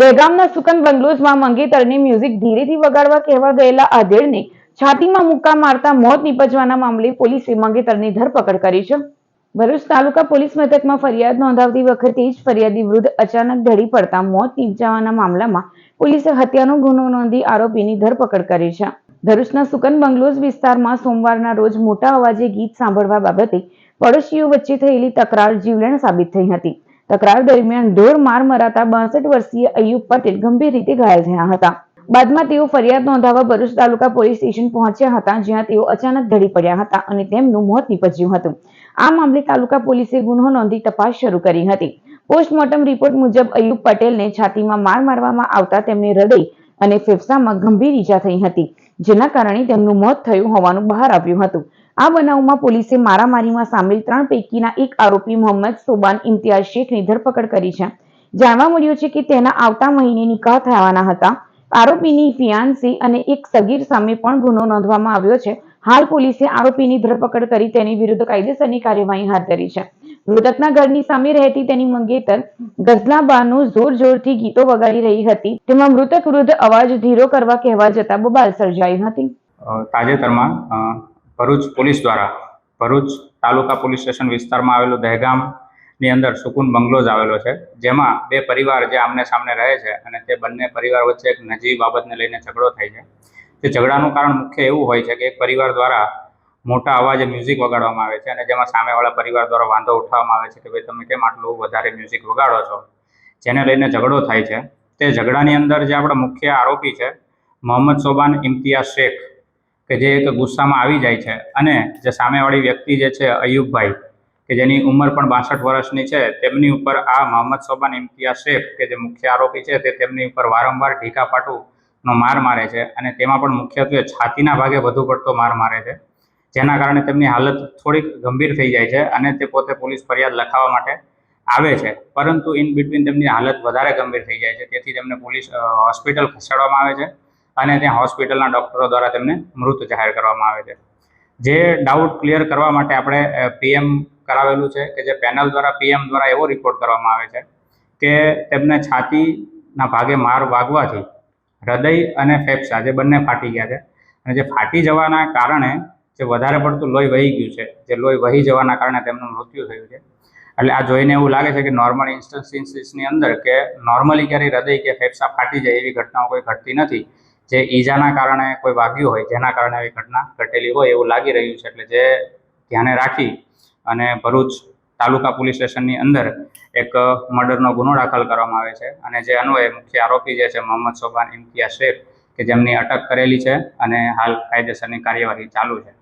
દહેગામના સુકન બંગલોઝમાં મંગેતરને music ધીરેથી વગાડવા કહેવા ગયેલા આધેડને છાતીમાં મુક્કા મારતા મોત નીપજવાના મામલે પોલીસે મંગેતરની ધરપકડ કરી છે. ભરૂચ તાલુકા પોલીસ મથકમાં ફરિયાદ નોંધાવતી વખતે જ ફરિયાદી વૃદ્ધ અચાનક ઢળી પડતા મોત નીપજવાના મામલામાં પોલીસે હત્યાનો ગુનો નોંધી આરોપીની ધરપકડ કરી છે. ભરૂચના સુકન બંગલોઝ વિસ્તારમાં સોમવારના રોજ મોટા અવાજે ગીત સાંભળવા બાબતે પડોશીઓ વચ્ચે થયેલી તકરાર જીવલેણ સાબિત થઈ હતી. તકરાર દરમિયાન ઢોર માર મરાતા બાસઠ વર્ષીય અયુબ પટેલ ગંભીર રીતે ઘાયલ થયા હતા. બાદમાં તેઓ ફરિયાદ નોંધાવવા ભરૂચ તાલુકા પોલીસ સ્ટેશન પહોંચ્યા હતા, જ્યાં તેઓ અચાનક ઢળી પડ્યા હતા અને તેમનું મોત નીપજ્યું હતું. આ મામલે તાલુકા પોલીસે ગુનો નોંધી તપાસ શરૂ કરી હતી. પોસ્ટમોર્ટમ રિપોર્ટ મુજબ અયુબ પટેલને છાતીમાં માર મારવામાં આવતા તેમને હૃદય અને ફેફસામાં ગંભીર ઈજા થઈ હતી, જેના કારણે તેમનું મોત થયું હોવાનું બહાર આવ્યું હતું. આ બનાવમાં પોલીસે મારામારીમાં સામેલ ત્રણ પૈકીના એક આરોપી મોહમ્મદ સોબાન ઇમ્તિયાઝ શેખની ધરપકડ કરી છે. જાણવા મળ્યું છે કે તેના આવતા મહિને નિકાહ થવાના હતા. આરોપીની ફિયાન્સી અને એક સગીર સામે પણ ગુનો નોંધવામાં આવ્યો છે. હાલ પોલીસે આરોપીની ધરપકડ કરી તેની વિરુદ્ધ કાયદેસરની કાર્યવાહી હાથ ધરી છે. મૃતકના ઘરની સામે રહેતી તેની મંગેતર ગઝલાબાનું જોર જોરથી ગીતો વગાડી રહી હતી. તેમાં મૃતક વૃદ્ધ અવાજ ધીરો કરવા કહેવા જતા બબાલ સર્જાઈ હતી. તાજેતરમાં ભરૂચ પોલીસ દ્વારા. ભરૂચ તાલુકા પોલીસ સ્ટેશન વિસ્તારમાં આવેલું દહેગામની અંદર સુકુન બંગલોઝ આવેલો છે. જેમાં બે પરિવાર જે આમને સામને રહે છે અને તે બંને પરિવાર વચ્ચે એક નજીવી બાબતને લઈને ઝઘડો થાય છે. તે ઝઘડાનું કારણ મુખ્ય એવું હોય છે કે એક પરિવાર દ્વારા મોટા અવાજે મ્યુઝિક વગાડવામાં આવે છે અને જેમાં સામેવાળા પરિવાર દ્વારા વાંધો ઉઠાવવામાં આવે છે કે ભાઈ તમે કેમ આટલું વધારે મ્યુઝિક વગાડો છો? જેને લઈને ઝઘડો થાય છે. તે ઝઘડાની અંદર જે આપણા મુખ્ય આરોપી છે, મોહમ્મદ સોબાન ઇમ્તિયાઝ શેખ કે જે એક ગુસ્સામાં આવી જાય છે અને જે સામેવાળી વ્યક્તિ જે છે, અયુબભાઈ, કે જેની ઉંમર પણ બાસઠ વર્ષની છે, તેમની ઉપર આ મોહમ્મદ સોબાન, ઇમ્તિયાઝ શેખ કે જે મુખ્ય આરોપી છે, તે તેમની ઉપર વારંવાર ઢીકાપાટુનો માર મારે છે અને તેમાં પણ મુખ્યત્વે છાતીના ભાગે વધુ પડતો માર મારે છે. જેના કારણે તેમની હાલત થોડીક ગંભીર થઈ જાય છે અને તે પોતે પોલીસ ફરિયાદ લખાવવા માટે આવે છે. પરંતુ ઇન બિટવીન તેમની હાલત વધારે ગંભીર થઈ જાય છે. તેથી તેમને પોલીસ હોસ્પિટલ ખસેડવામાં આવે છે. અને ત્યાં હોસ્પિટલના ડૉક્ટરો દ્વારા તેમને મૃત જાહેર કરવામાં આવે છે. જે ડાઉટ ક્લિયર કરવા માટે આપણે પીએમ કરાવેલું છે કે જે પેનલ દ્વારા પીએમ દ્વારા એવો રિપોર્ટ કરવામાં આવે છે કે તેમને છાતીના ભાગે માર વાગવાથી હૃદય અને ફેફસા જે બંને ફાટી ગયા છે અને જે ફાટી જવાના કારણે જે વધારે પડતું લોહી વહી ગયું છે, જે લોહી વહી જવાના કારણે તેમનું મૃત્યુ થયું છે. એટલે આ જોઈને એવું લાગે છે કે નોર્મલ ઇન્સ્ટન્સિસની અંદર કે નોર્મલી ક્યારેય હૃદય કે ફેફસા ફાટી જાય એવી ઘટનાઓ કોઈ ઘટતી નથી. જે ઈજાના કારણે કોઈ વાગ્યું હોય, જેના કારણે આવી ઘટના ઘટેલી હોય એવું લાગી રહ્યું છે, એટલે જે ધ્યાને રાખી અને ભરૂચ તાલુકા પોલીસ સ્ટેશનની અંદર એક મર્ડરનો ગુનો દાખલ કરવામાં આવે છે. અને જે અન્વયે મુખ્ય આરોપી જે છે, મોહમ્મદ સોબાન ઇમ્તિયાઝ શેખ, કે જેમની અટક કરેલી છે અને હાલ કાયદેસરની કાર્યવાહી ચાલુ છે.